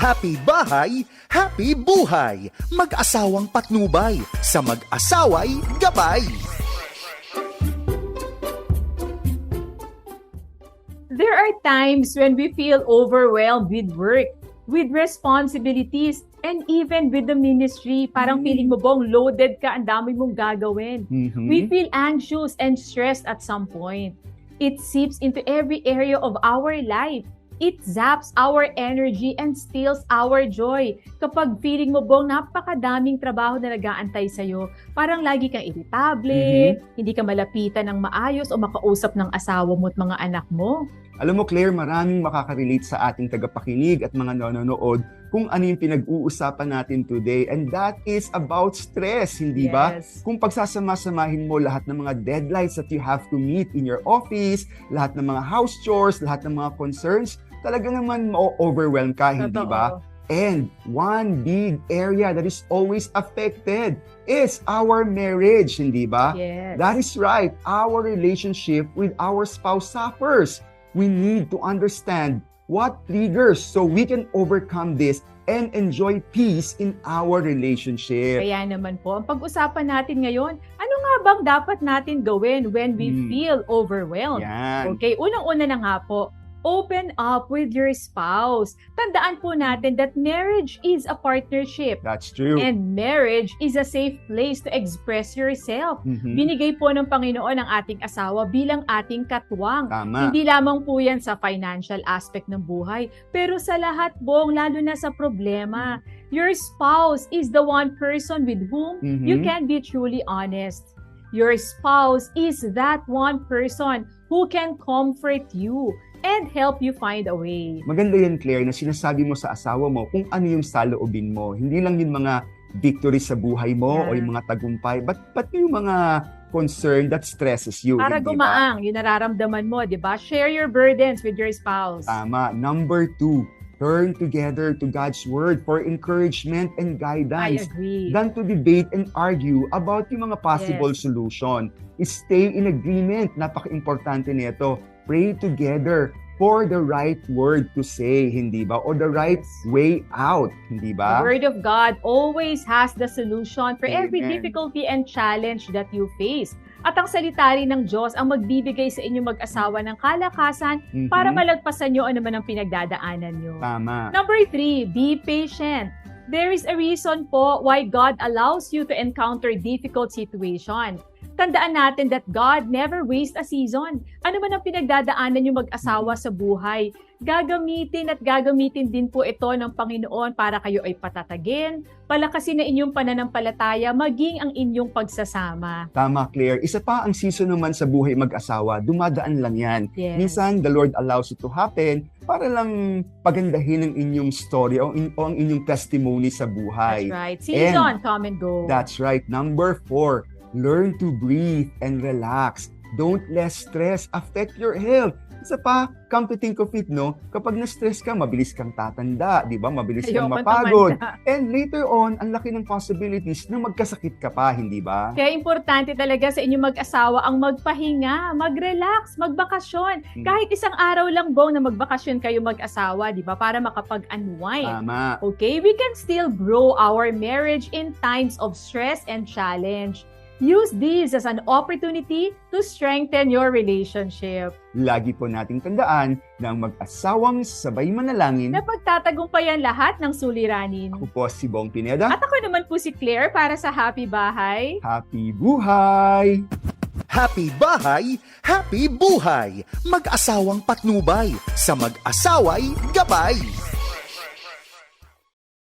Happy bahay, happy buhay. Mag-asawang patnubay, sa mag-asaway gabay. There are times when we feel overwhelmed with work, with responsibilities, and even with the ministry. Parang Mm. feeling mo bang loaded ka, ang dami mong gagawin. Mhm. We feel anxious and stressed at some point. It seeps into every area of our life. It zaps our energy and steals our joy. Kapag feeling mo bang napakadaming trabaho na nag-aantay sa'yo, parang lagi kang irritable, hindi ka malapitan ng maayos o makausap ng asawa mo at mga anak mo. Alam mo, Claire, maraming makaka-relate sa ating tagapakinig at mga nanonood kung ano yung pinag-uusapan natin today. And that is about stress, hindi ba? Yes. Kung pagsasama-samahin mo lahat ng mga deadlines that you have to meet in your office, lahat ng mga house chores, lahat ng mga concerns, talaga naman ma-overwhelm ka, hindi ba? Totoo. And one big area that is always affected is our marriage, hindi ba? Yes. That is right. Our relationship with our spouse suffers. We need to understand what triggers so we can overcome this and enjoy peace in our relationship. Kaya naman po, ang pag-usapan natin ngayon, ano nga bang dapat natin gawin when we Hmm. feel overwhelmed? Yan. Okay, unang-una na nga po, open up with your spouse. Tandaan po natin that marriage is a partnership. That's true. And marriage is a safe place to express yourself. Mhm. Binigay po ng Panginoon ang ating asawa bilang ating katwang. Tama. Hindi lamang po yan sa financial aspect ng buhay, pero sa lahat bong, lalo na sa problema. Your spouse is the one person with whom Mhm. you can be truly honest. Your spouse is that one person who can comfort you and help you find a way. Maganda yan, Claire, na sinasabi mo sa asawa mo kung ano yung saloobin mo. Hindi lang yung mga victory sa buhay mo o Yeah. yung mga tagumpay, but, but yung mga concern that stresses you. Para hindi ba? gumaang, yung nararamdaman mo, di ba? Share your burdens with your spouse. Tama. Number two, turn together to God's Word for encouragement and I guidance. agree. Than to debate and argue about yung mga possible Yes. solution. Stay in agreement. Napaka-importante nito. Pray together for the right word to say, hindi ba? Or the right way out, hindi The ba? Word of God always has the solution for every Amen. difficulty and challenge that you face. At ang salita rin ng Diyos ang magbibigay sa inyong mag-asawa ng kalakasan Mhm. para malagpasan nyo ano man ang pinagdadaanan nyo. Tama. Number three, be patient. There is a reason po why God allows you to encounter difficult situation. Tandaan natin that God never wastes a season. Ano man ang pinagdadaanan yung mag-asawa sa buhay, gagamitin at gagamitin din po ito ng Panginoon para kayo ay patatagin, palakasin na inyong pananampalataya, maging ang inyong pagsasama. Tama, Claire. Isa pa ang season naman sa buhay mag-asawa, dumadaan lang yan. Yes. Minsan, the Lord allows it to happen para lang pagandahin ang inyong story o, in- o ang inyong testimony sa That's buhay. right. Season, come and go. That's right. Number four, learn to breathe and relax. Don't let stress affect your health. Isa pa, come to think of it, no? Kapag na-stress ka, mabilis kang tatanda, di ba? Mabilis kang Ayoko mapagod. tumanda. And later on, ang laki ng possibilities na magkasakit ka pa, hindi ba? Kaya importante talaga sa inyong mag-asawa ang magpahinga, mag-relax, magbakasyon. Hmm. Kahit isang araw lang bong na magbakasyon kayo mag-asawa, di ba? Para makapag-unwind. Tama. Okay, we can still grow our marriage in times of stress and challenge. Use this as an opportunity to strengthen your relationship. Lagi po nating tandaan na ang mag-asawang sabay manalangin. Na pagtatagumpayan lahat ng suliranin. Ako po si Bong Pineda. At ako naman po si Claire para sa Happy Bahay. Happy buhay! Happy bahay, happy buhay. Mag-asawang patnubay, sa mag-asaway gabay.